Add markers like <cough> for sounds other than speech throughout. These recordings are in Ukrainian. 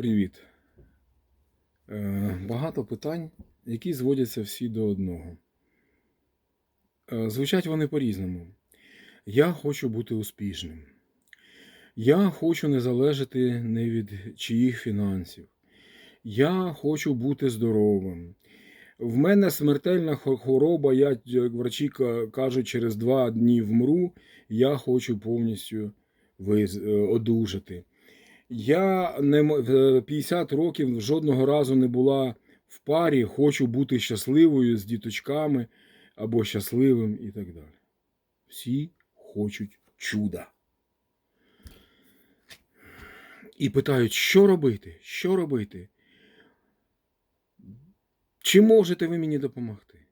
Привіт. Е, Багато питань, які зводяться всі до одного. Е, Звучать вони по-різному. Я хочу бути успішним. Я хочу не залежати не від чиїх фінансів. Я хочу бути здоровим. В мене смертельна хвороба, я, як врачі кажуть, через два дні вмру. Я хочу повністю е, одужати. Я не в 50 років жодного разу не була в парі, хочу бути щасливою з діточками або щасливим і так далі. Всі хочуть чуда. І питають, що робити? Що робити? Чи можете ви мені допомогти?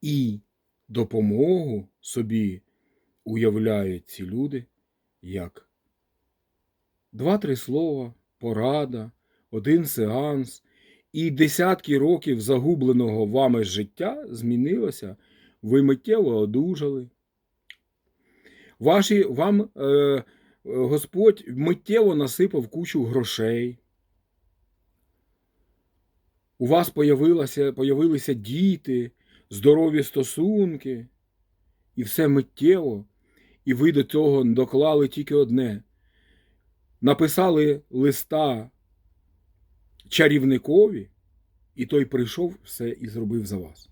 І допомогу собі уявляють ці люди як два-три слова, порада, один сеанс, і десятки років загубленого вами життя змінилося, ви миттєво одужали. Ваші, вам е, Господь миттєво насипав кучу грошей. У вас появилися діти, здорові стосунки, і все миттєво, і ви до цього доклали тільки одне написали листа чарівникові, і той прийшов все і зробив за вас.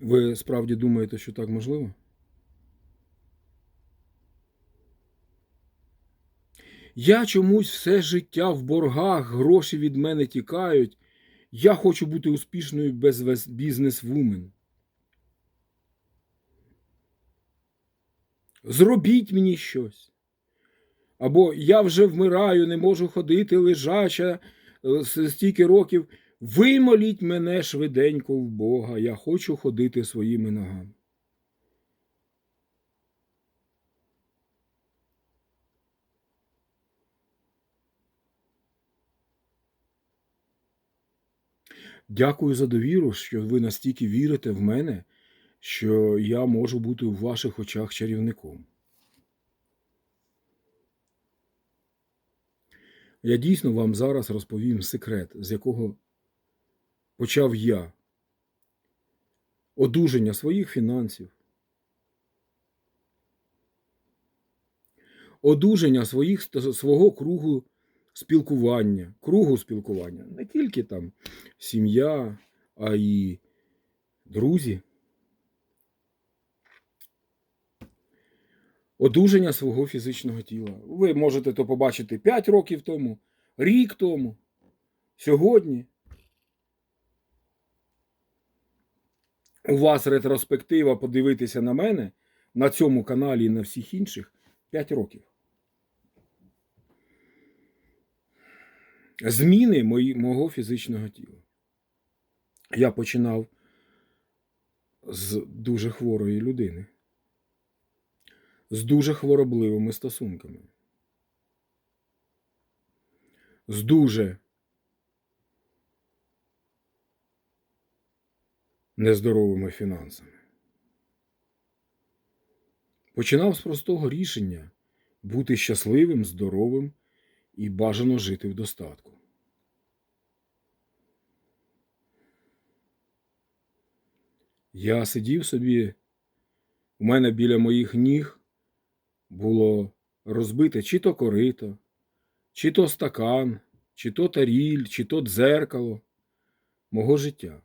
Ви справді думаєте, що так можливо? Я чомусь все життя в боргах, гроші від мене тікають. Я хочу бути успішною бізнес-вумен. Зробіть мені щось. Або я вже вмираю, не можу ходити лежача е, стільки років. Вимоліть мене швиденько в Бога. Я хочу ходити своїми ногами. Дякую за довіру, що ви настільки вірите в мене, що я можу бути у ваших очах чарівником. Я дійсно вам зараз розповім секрет, з якого почав я. Одужання своїх фінансів. Одужання своїх, свого кругу спілкування, кругу спілкування. Не тільки там сім'я, а й друзі. Одужання свого фізичного тіла. Ви можете то побачити 5 років тому, рік тому, сьогодні. У вас ретроспектива подивитися на мене на цьому каналі і на всіх інших 5 років. Зміни мої, мого фізичного тіла. Я починав з дуже хворої людини, з дуже хворобливими стосунками, з дуже нездоровими фінансами. Починав з простого рішення бути щасливим, здоровим і бажано жити в достатку. Я сидів собі, у мене біля моїх ніг було розбите чи то корито, чи то стакан, чи то таріль, чи то дзеркало мого життя.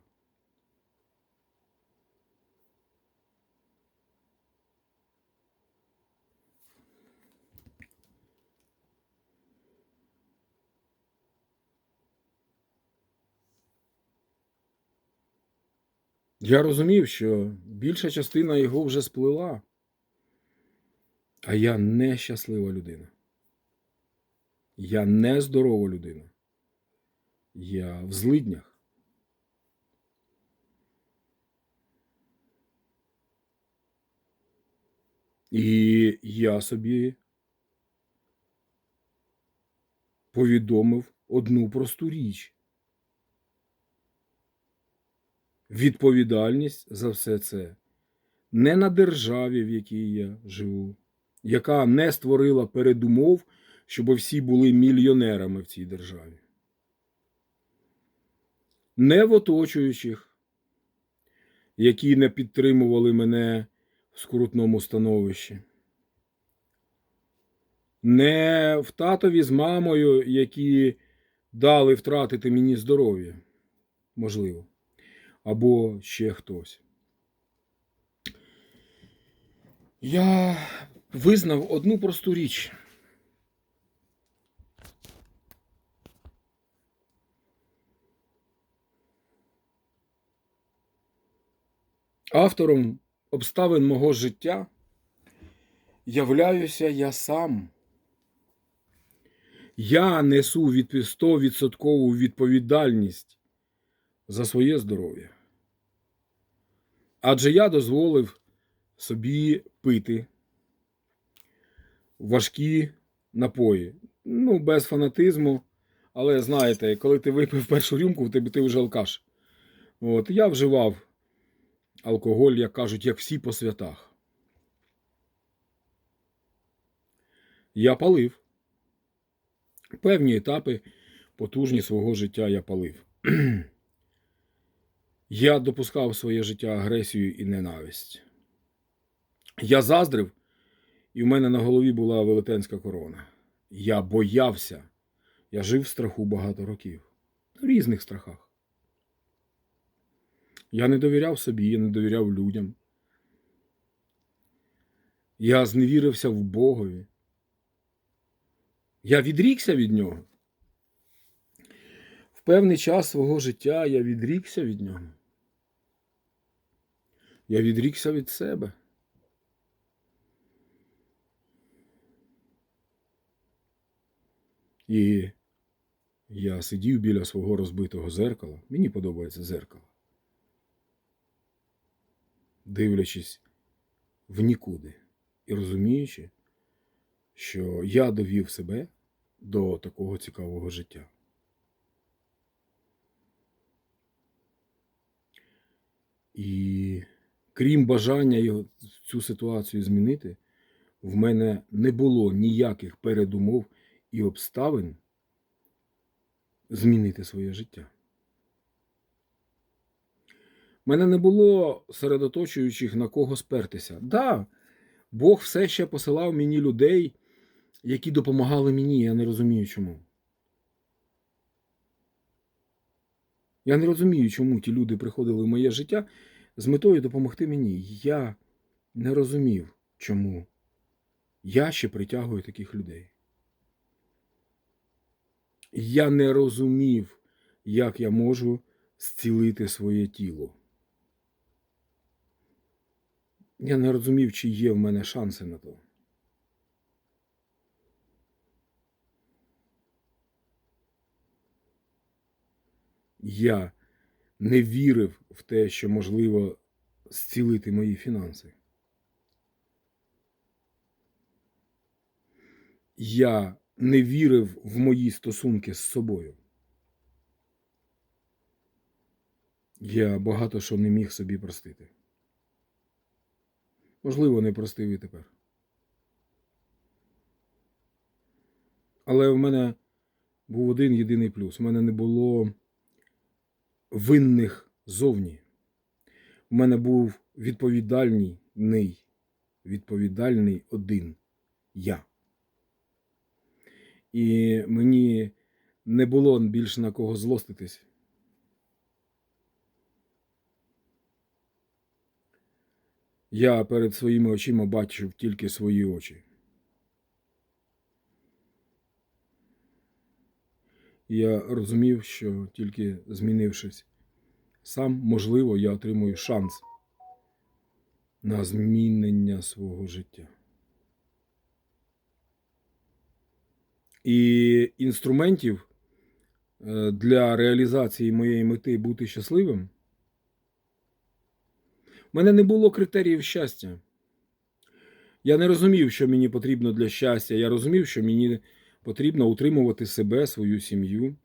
Я розумів, що більша частина його вже сплила, а я нещаслива людина. Я нездорова людина. Я в злиднях. І я собі повідомив одну просту річ. Відповідальність за все це не на державі, в якій я живу, яка не створила передумов, щоб всі були мільйонерами в цій державі. Не в оточуючих, які не підтримували мене в скрутному становищі. Не в татові з мамою, які дали втратити мені здоров'я, можливо, або ще хтось. Я визнав одну просту річ. Автором обставин мого життя являюся я сам. Я несу від 100% відповідальність за своє здоров'я. Адже я дозволив собі пити важкі напої. Ну, без фанатизму. Але знаєте, коли ти випив першу рюмку, тебе ти вже алкаш. От, я вживав алкоголь, як кажуть, як всі по святах. Я палив. Певні етапи потужні свого життя я палив. <clears throat> Я допускав в своє життя агресію і ненависть. Я заздрив, і в мене на голові була велетенська корона. Я боявся. Я жив в страху багато років. В різних страхах. Я не довіряв собі, я не довіряв людям. Я зневірився в Богові. Я відрікся від нього. В певний час свого життя я відрікся від нього. Я відрікся від себе. І я сидів біля свого розбитого зеркала. Мені подобається зеркало. Дивлячись в нікуди і розуміючи, що я довів себе до такого цікавого життя. І крім бажання його, цю ситуацію змінити, в мене не було ніяких передумов і обставин змінити своє життя. У мене не було серед оточуючих на кого спертися. Да, Бог все ще посилав мені людей, які допомагали мені, я не розумію чому. Я не розумію, чому ті люди приходили в моє життя з метою допомогти мені. Я не розумів, чому я ще притягую таких людей. Я не розумів, як я можу зцілити своє тіло. Я не розумів, чи є в мене шанси на то. Я не вірив в те, що можливо зцілити мої фінанси. Я не вірив в мої стосунки з собою. Я багато що не міг собі простити. Можливо, не простив і тепер. Але в мене був один єдиний плюс. У мене не було винних зовні. У мене був відповідальний, відповідальний один я. І мені не було більше на кого злоститись. Я перед своїми очима бачив тільки свої очі. Я розумів, що тільки змінившись сам, можливо, я отримую шанс на змінення свого життя. І інструментів е, для реалізації моєї мети бути щасливим. У мене не було критеріїв щастя. Я не розумів, що мені потрібно для щастя. Я розумів, що мені потрібно утримувати себе, свою сім'ю.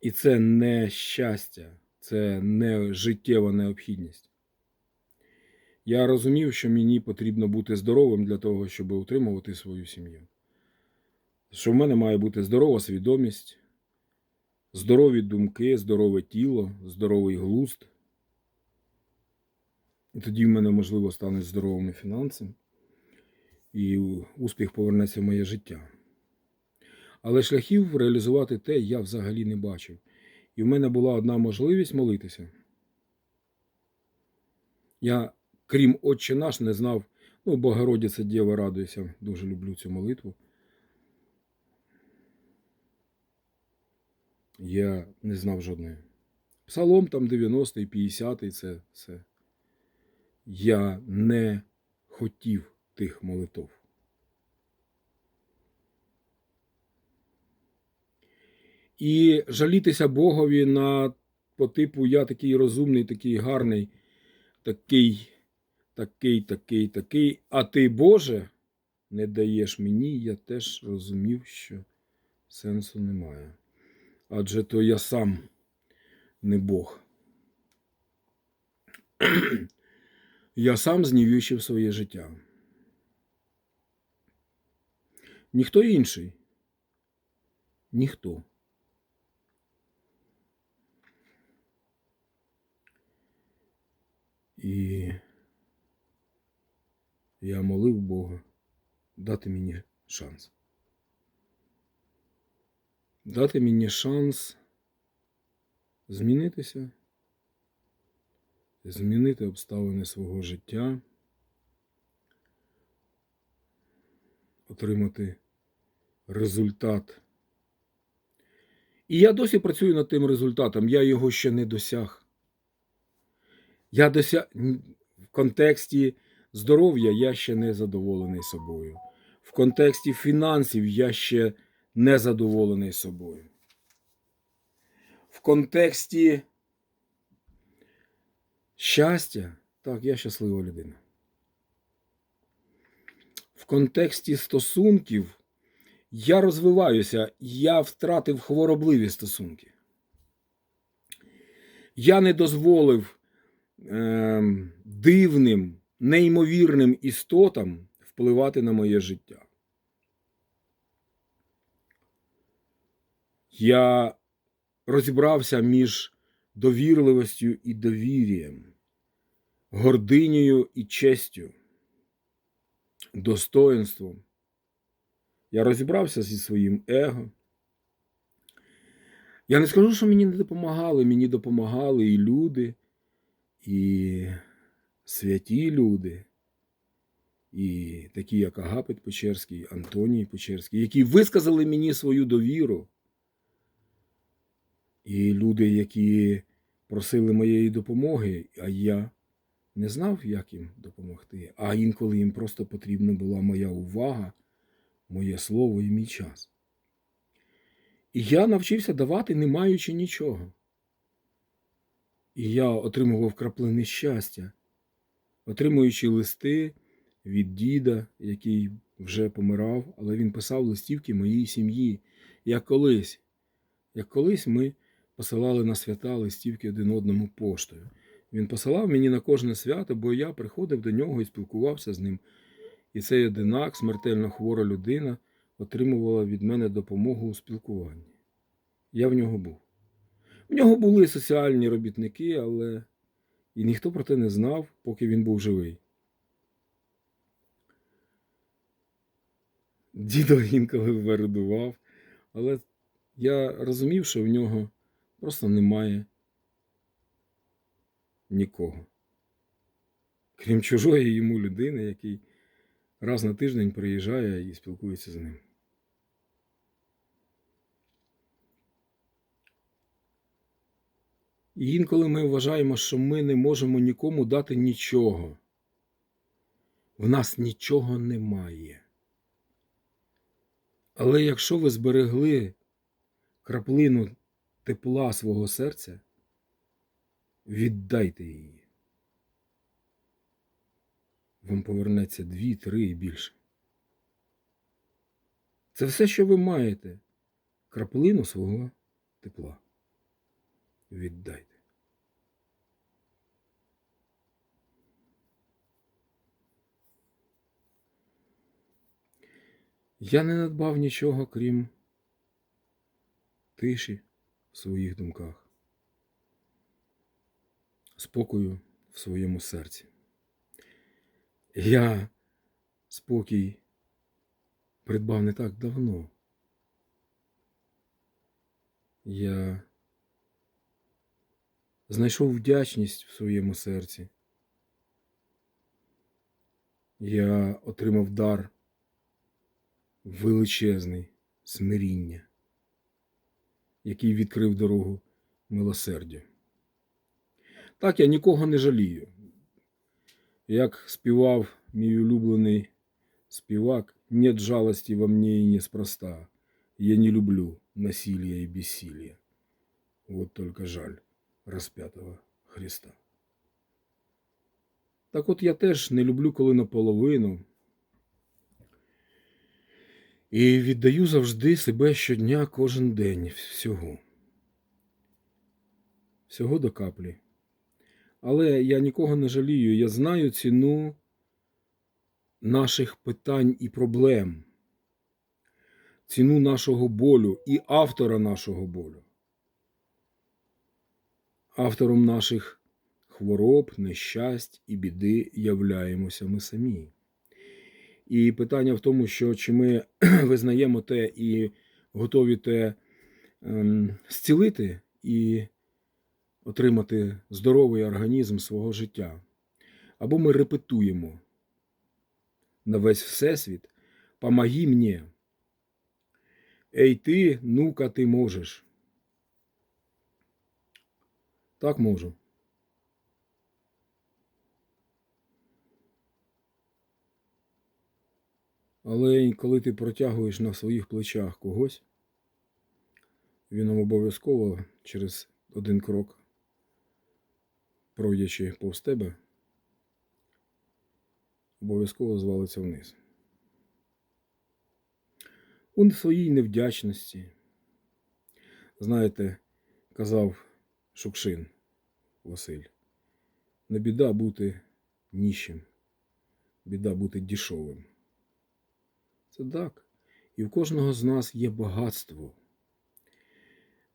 І це не щастя, це не життєва необхідність. Я розумів, що мені потрібно бути здоровим для того, щоб утримувати свою сім'ю. Що в мене має бути здорова свідомість, здорові думки, здорове тіло, здоровий глузд. І тоді в мене, можливо, стануть здоровими фінанси, і успіх повернеться в моє життя. Але шляхів реалізувати те я взагалі не бачив. І в мене була одна можливість молитися. Я, крім Отче наш, не знав, ну, Богородиця Дєва радуйся, дуже люблю цю молитву. Я не знав жодної. Псалом там 90-й, 50-й це все. Я не хотів тих молитв. І жалітися Богові на по типу я такий розумний, такий гарний, такий, такий, такий, такий, а ти, Боже, не даєш мені, я теж розумів, що сенсу немає. Адже то я сам не Бог. <clears throat> Я сам знівючив своє життя. Ніхто інший. Ніхто. І я молив Бога дати мені шанс. Дати мені шанс змінитися, змінити обставини свого життя, отримати результат. І я досі працюю над тим результатом, я його ще не досяг. Я досяг в контексті здоров'я я ще не задоволений собою. В контексті фінансів я ще не задоволений собою. В контексті щастя, так, я щаслива людина. В контексті стосунків я розвиваюся, я втратив хворобливі стосунки. Я не дозволив е, дивним, неймовірним істотам впливати на моє життя. Я розібрався між довірливостю і довір'ям, гординею і честю, достоинством. Я розібрався зі своїм его. Я не скажу, що мені не допомагали, мені допомагали і люди, і святі люди, і такі, як Агапит Печерський, Антоній Печерський, які висказали мені свою довіру. І люди, які просили моєї допомоги, а я не знав, як їм допомогти. А інколи їм просто потрібна була моя увага, моє слово і мій час. І я навчився давати, не маючи нічого. І я отримував краплини щастя, отримуючи листи від діда, який вже помирав, але він писав листівки моїй сім'ї. Як колись, як колись ми посилали на свята листівки один одному поштою. Він посилав мені на кожне свято, бо я приходив до нього і спілкувався з ним. І цей одинак, смертельно хвора людина, отримувала від мене допомогу у спілкуванні. Я в нього був. В нього були соціальні робітники, але і ніхто про те не знав, поки він був живий. Дідо інколи вередував, але я розумів, що в нього просто немає нікого. Крім чужої йому людини, який раз на тиждень приїжджає і спілкується з ним. І інколи ми вважаємо, що ми не можемо нікому дати нічого. В нас нічого немає. Але якщо ви зберегли краплину тепла свого серця, віддайте її. Вам повернеться дві, три і більше. Це все, що ви маєте, краплину свого тепла. віддайте. Я не надбав нічого, крім тиші в своїх думках, спокою в своєму серці. Я спокій придбав не так давно. Я знайшов вдячність в своєму серці. Я отримав дар величезний смиріння, який відкрив дорогу милосердя. Так я нікого не жалію. Як співав мій улюблений співак, нет жалости во мне и неспроста. Я не люблю насилия и бессилия. Вот только жаль распятого Христа. Так от я теж не люблю, коли наполовину. І віддаю завжди себе щодня кожен день всього. Всього до каплі. Але я нікого не жалію. Я знаю ціну наших питань і проблем, ціну нашого болю і автора нашого болю. Автором наших хвороб, нещасть і біди являємося ми самі. І питання в тому, що чи ми <clears throat> визнаємо те і готові те ем, зцілити і отримати здоровий організм свого життя, або ми репетуємо на весь всесвіт, помоги мені. Ей ти, ну-ка, ти можеш. Так можу. Але коли ти протягуєш на своїх плечах когось, він обов'язково через один крок, пройдячи повз тебе, обов'язково звалиться вниз. У своїй невдячності, знаєте, казав Шукшин Василь, не біда бути ніщим, біда бути дішовим. Це так. І в кожного з нас є багатство.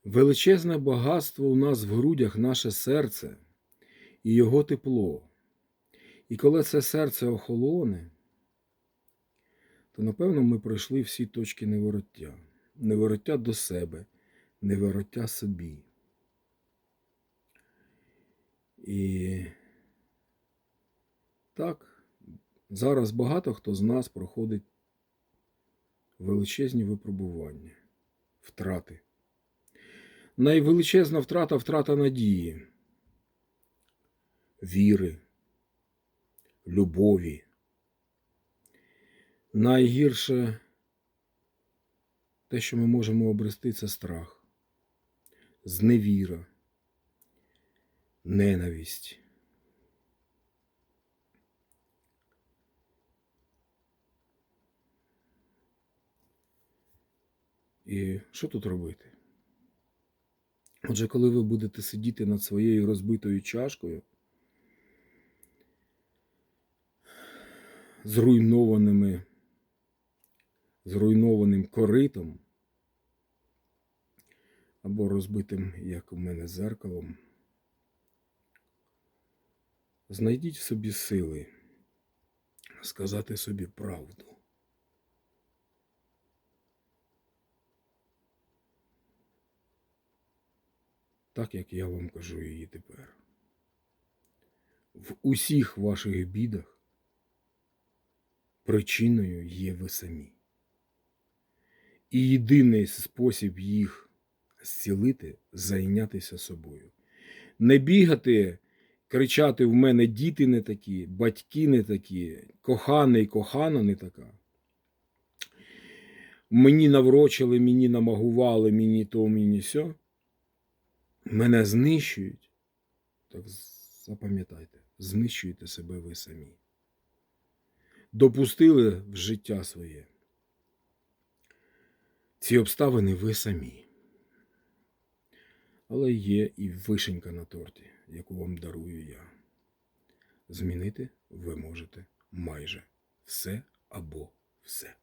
Величезне багатство у нас в грудях наше серце і його тепло. І коли це серце охолоне, то напевно ми пройшли всі точки невороття. Невороття до себе, невороття собі. І так, зараз багато хто з нас проходить величезні випробування, втрати. Найвеличезна втрата втрата надії, віри, любові. Найгірше те, що ми можемо обрести, це страх, зневіра, ненависть. І що тут робити? Отже, коли ви будете сидіти над своєю розбитою чашкою, зруйнованими, зруйнованим коритом, або розбитим, як у мене, зеркалом, знайдіть в собі сили сказати собі правду. так як я вам кажу її тепер. В усіх ваших бідах причиною є ви самі. І єдиний спосіб їх зцілити зайнятися собою. Не бігати, кричати в мене діти не такі, батьки не такі, коханий, кохана не така. Мені наврочили, мені намагували, мені то, мені сьо мене знищують, так запам'ятайте, знищуєте себе ви самі. Допустили в життя своє. Ці обставини ви самі. Але є і вишенька на торті, яку вам дарую я. Змінити ви можете майже все або все.